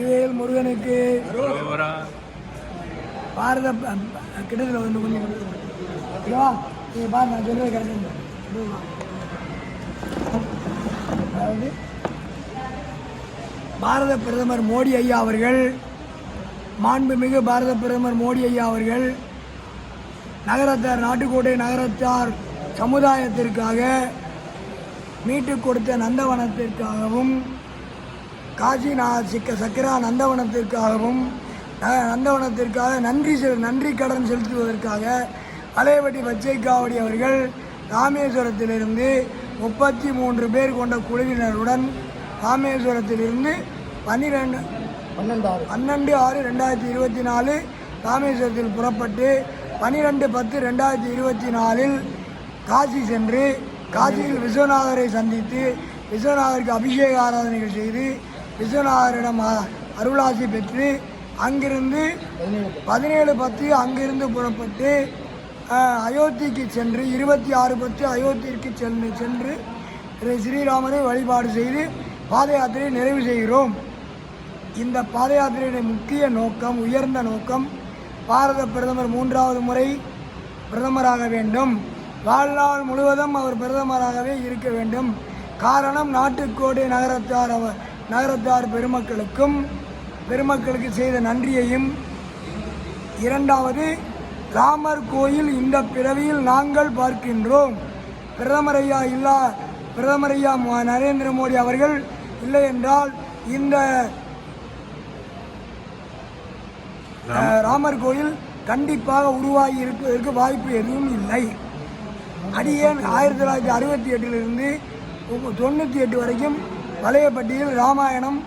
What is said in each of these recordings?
வேல் முருகனுக்கு. பாரத கிட்டத்தில் வந்து கொஞ்சம் ஓகேவா நீங்கள் பாருங்க நான் சொல்லுவது கரெக்டாக அதாவது பாரத பிரதமர் மோடி ஐயா அவர்கள் மாண்புமிகு பாரத பிரதமர் மோடி ஐயா அவர்கள் நகரத்தார் நாட்டுக்கோட்டை நகரத்தார் சமுதாயத்திற்காக மீட்டுக் கொடுத்த நந்தவனத்திற்காகவும் காசி நா சிக்க சக்கரா நந்தவனத்திற்காகவும் நந்தவனத்திற்காக நன்றி செ- நன்றி கடன் செலுத்துவதற்காக பழையபட்டி பச்சைக்காவடி அவர்கள் ராமேஸ்வரத்திலிருந்து முப்பத்தி மூன்று பேர் கொண்ட குழுவினருடன் ராமேஸ்வரத்திலிருந்து பன்னிரெண்டு பன்னெண்டாறு. பன்னெண்டு ஆறு ரெண்டாயிரத்தி இருபத்தி நாலு ராமேஸ்வரத்தில் புறப்பட்டு பன்னிரெண்டு பத்து ரெண்டாயிரத்தி இருபத்தி நாலில் காசி சென்று காசியில் விஸ்வநாதரை சந்தித்து விஸ்வநாதருக்கு அபிஷேக ஆராதனைகள் செய்து விஸ்வநாதரிடம் அ- அருளாசி பெற்று அங்கிருந்து பதினேழு பத்து அங்கிருந்து புறப்பட்டு அயோத்திக்கு சென்று இருபத்தி ஆறு பத்து அயோத்திற்கு சென்று சென்று ஸ்ரீராமரை வழிபாடு செய்து பாத யாத்திரையை நிறைவு செய்கிறோம். இந்த பாத யாத்திரையுடைய முக்கிய நோக்கம் உயர்ந்த நோக்கம் பாரத பிரதமர் மூன்றாவது முறை பிரதமராக வேண்டும். வாழ்நாள் முழுவதும் அவர் பிரதமராகவே இருக்க வேண்டும். காரணம் நாட்டுக்கோட்டை நகரத்தார் அவர் நகரத்தார் பெருமக்களுக்கும் பெருமக்களுக்கு செய்த நன்றியையும் இரண்டாவது ராமர் கோயில் இந்த பிறவியில் நாங்கள் பார்க்கின்றோம். பிரதமர் ஐயா இல்லா பிரதமர் ஐயா மு- நரேந்திர மோடி அவர்கள் இல்லை என்றால் இந்த ராமர் கோயில் கண்டிப்பாக உருவாகி இருப்பதற்கு வாய்ப்பு எதுவும் இல்லை. அடியேன் ஆயிரத்தி தொள்ளாயிரத்தி அறுபத்தி எட்டிலிருந்து தொண்ணூற்றி எட்டு வரைக்கும் பழையப்பட்டியில் ராமாயணம்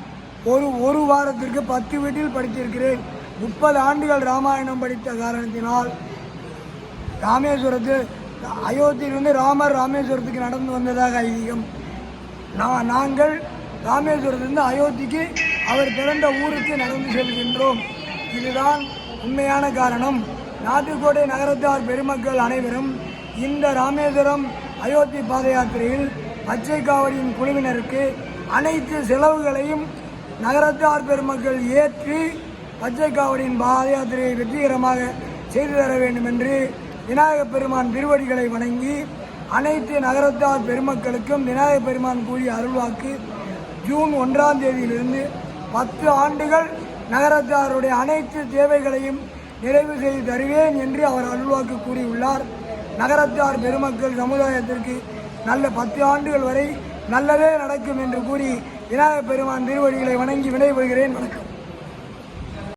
ஒரு ஒரு வாரத்திற்கு பத்து வீட்டில் படித்திருக்கிறேன். முப்பது ஆண்டுகள் ராமாயணம் படித்த காரணத்தினால் ராமேஸ்வரத்தில் அயோத்தியிலிருந்து ராமர் ராமேஸ்வரத்துக்கு நடந்து வந்ததாக ஐதீகம். நான் நாங்கள் ராமேஸ்வரத்திலிருந்து அயோத்திக்கு அவர் பிறந்த ஊருக்கு நடந்து செல்கின்றோம். இதுதான் உண்மையான காரணம். நாட்டுக்கோட்டை நகரத்தார் பெருமக்கள் அனைவரும் இந்த ராமேஸ்வரம் அயோத்தி பாத யாத்திரையில் பச்சை காவடியின் குழுவினருக்கு அனைத்து செலவுகளையும் நகரத்தார் பெருமக்கள் ஏற்றி பச்சை காவடியின் பாத யாத்திரையை வெற்றிகரமாக செய்து தர வேண்டும் என்று விநாயகப் பெருமான் திருவடிகளை வணங்கி அனைத்து நகரத்தார் பெருமக்களுக்கும் விநாயகப் பெருமான் கூறிய அருள்வாக்கு ஜூன் ஒன்றாம் தேதியிலிருந்து பத்து ஆண்டுகள் நகரத்தாருடைய அனைத்து தேவைகளையும் நிறைவு செய்து தருவேன் என்று அவர் அருள்வாக்கு கூறியுள்ளார். நகரத்தார் பெருமக்கள் சமுதாயத்திற்கு நல்ல பத்து ஆண்டுகள் வரை நல்லதே நடக்கும் என்று கூறி விநாயகப் பெருமான் திருவடிகளை வணங்கி விடைபெறுகிறேன். வணக்கம்.